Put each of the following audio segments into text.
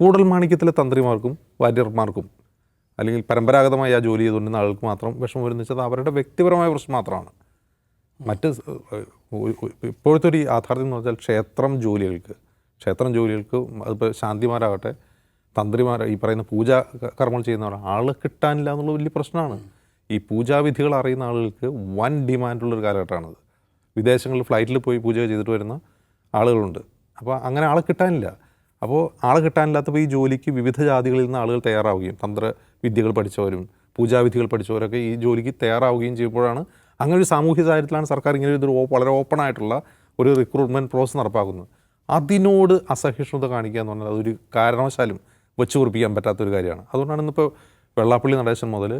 കൂടൽമാണിക്യത്തിലെ തന്ത്രിമാർക്കും വാര്യർമാർക്കും അല്ലെങ്കിൽ പരമ്പരാഗതമായി ആ ജോലി ചെയ്തുകൊണ്ടിരുന്ന ആൾക്ക് മാത്രം വിഷമം വരുന്ന വെച്ചാൽ അവരുടെ വ്യക്തിപരമായ പ്രശ്നം മാത്രമാണ്. മറ്റ് ഇപ്പോഴത്തെ ഒരു യാഥാർത്ഥ്യം എന്ന് വെച്ചാൽ ക്ഷേത്രം ജോലികൾക്ക് ക്ഷേത്രം ജോലികൾക്ക് അതിപ്പോൾ ശാന്തിമാരാകട്ടെ തന്ത്രിമാർ ഈ പറയുന്ന പൂജാ കർമ്മങ്ങൾ ചെയ്യുന്നവർ ആൾ കിട്ടാനില്ല എന്നുള്ള വലിയ പ്രശ്നമാണ്. ഈ പൂജാവിധികൾ അറിയുന്ന ആളുകൾക്ക് വൻ ഡിമാൻഡുള്ളൊരു കാലഘട്ടമാണത്. വിദേശങ്ങളിൽ ഫ്ലൈറ്റിൽ പോയി പൂജ ചെയ്തിട്ട് വരുന്ന ആളുകളുണ്ട്. അപ്പോൾ അങ്ങനെ ആളെ കിട്ടാനില്ല. അപ്പോൾ ആളെ കിട്ടാനില്ലാത്തപ്പോൾ ഈ ജോലിക്ക് വിവിധ ജാതികളിൽ നിന്ന് ആളുകൾ തയ്യാറാവുകയും തന്ത്ര വിദ്യകൾ പഠിച്ചവരും പൂജാവിധികൾ പഠിച്ചവരൊക്കെ ഈ ജോലിക്ക് തയ്യാറാവുകയും ചെയ്യുമ്പോഴാണ് അങ്ങനെ ഒരു സാമൂഹ്യ സാഹചര്യത്തിലാണ് സർക്കാർ ഇങ്ങനെ ഒരു വളരെ ഓപ്പൺ ആയിട്ടുള്ള ഒരു റിക്രൂട്ട്മെന്റ് പ്രോസസ്സ് നടപ്പാക്കുന്നത്. അതിനോട് അസഹിഷ്ണുത കാണിക്കുക എന്ന് പറഞ്ഞാൽ അതൊരു കാരണവശാലും വെച്ച് കുറിപ്പിക്കാൻ പറ്റാത്തൊരു കാര്യമാണ്. അതുകൊണ്ടാണ് ഇന്നിപ്പോൾ വെള്ളാപ്പള്ളി നടേശൻ മുതൽ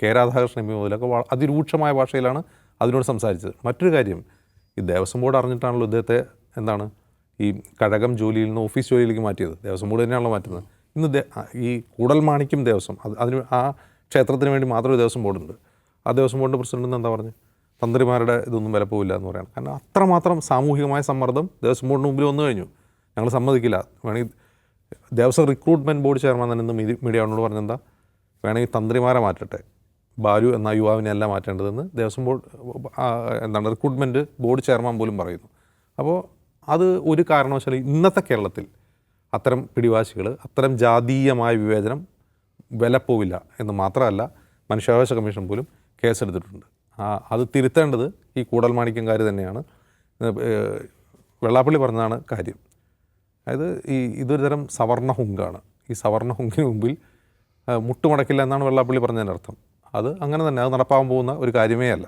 കെ രാധാകൃഷ്ണൻ എം പി മുതലൊക്കെ അതിരൂക്ഷമായ ഭാഷയിലാണ് അതിനോട് സംസാരിച്ചത്. മറ്റൊരു കാര്യം ഈ ദേവസ്വം ബോർഡ് അറിഞ്ഞിട്ടാണല്ലോ ഇദ്ദേഹത്തെ എന്താണ് ഈ കഴകം ജോലിയിൽ നിന്ന് ഓഫീസ് ജോലിയിലേക്ക് മാറ്റിയത്. ദേവസ്വം ബോർഡ് തന്നെയാണല്ലോ മാറ്റുന്നത്. ഇന്ന് ഈ കൂടൽ മാണിക്കും ദേവസ്വം അത് അതിന് ആ ക്ഷേത്രത്തിന് വേണ്ടി മാത്രം ഒരു ദേവസ്വം ബോർഡുണ്ട്. ആ ദേവസ്വം ബോർഡിന്റെ പ്രസിഡന്റ് എന്താ പറഞ്ഞത് തന്ത്രിമാരുടെ ഇതൊന്നും വില പോവില്ല എന്ന് പറയാം കാരണം അത്രമാത്രം സാമൂഹികമായ സമ്മർദ്ദം ദേവസ്വം ബോർഡിന് മുമ്പിൽ വന്നു കഴിഞ്ഞു. ഞങ്ങൾ സമ്മതിക്കില്ല. വേണമെങ്കിൽ ദേവസ്വം റിക്രൂട്ട്മെന്റ് ബോർഡ് ചെയർമാൻ തന്നെ ഇന്ന് മീഡി- മീഡിയയോട് പറഞ്ഞെന്താ? വേണമെങ്കിൽ തന്ത്രിമാരെ മാറ്റട്ടെ. ബാലു എന്ന യുവാവിനെ അല്ല മാറ്റേണ്ടതെന്ന് ദേവസ്വം ബോർഡ് എന്താണ് റിക്രൂട്ട്മെന്റ് ബോർഡ് ചെയർമാൻ പോലും പറയുന്നു. അപ്പോൾ അത് ഒരു കാരണവശാലും ഇന്നത്തെ കേരളത്തിൽ അത്തരം പിടിവാശികൾ അത്തരം ജാതീയമായ വിവേചനം വിലപ്പോവില്ല എന്ന് മാത്രമല്ല മനുഷ്യാവകാശ കമ്മീഷൻ പോലും കേസെടുത്തിട്ടുണ്ട്. അത് തിരുത്തേണ്ടത് ഈ കൂടൽമാണിക്യംകാർ തന്നെയാണ്. വെള്ളാപ്പള്ളി പറഞ്ഞതാണ് കാര്യം. അതായത് ഈ ഇതൊരു തരം സവർണ ഹുങ്കാണ്. ഈ സവർണ ഹുങ്കിന് മുമ്പിൽ മുട്ടുമടക്കില്ല എന്നാണ് വെള്ളാപ്പള്ളി പറഞ്ഞതിന്റെ അർത്ഥം. അത് അങ്ങനെ തന്നെ അത് നടപ്പാകാൻ പോകുന്ന ഒരു കാര്യമേ അല്ല.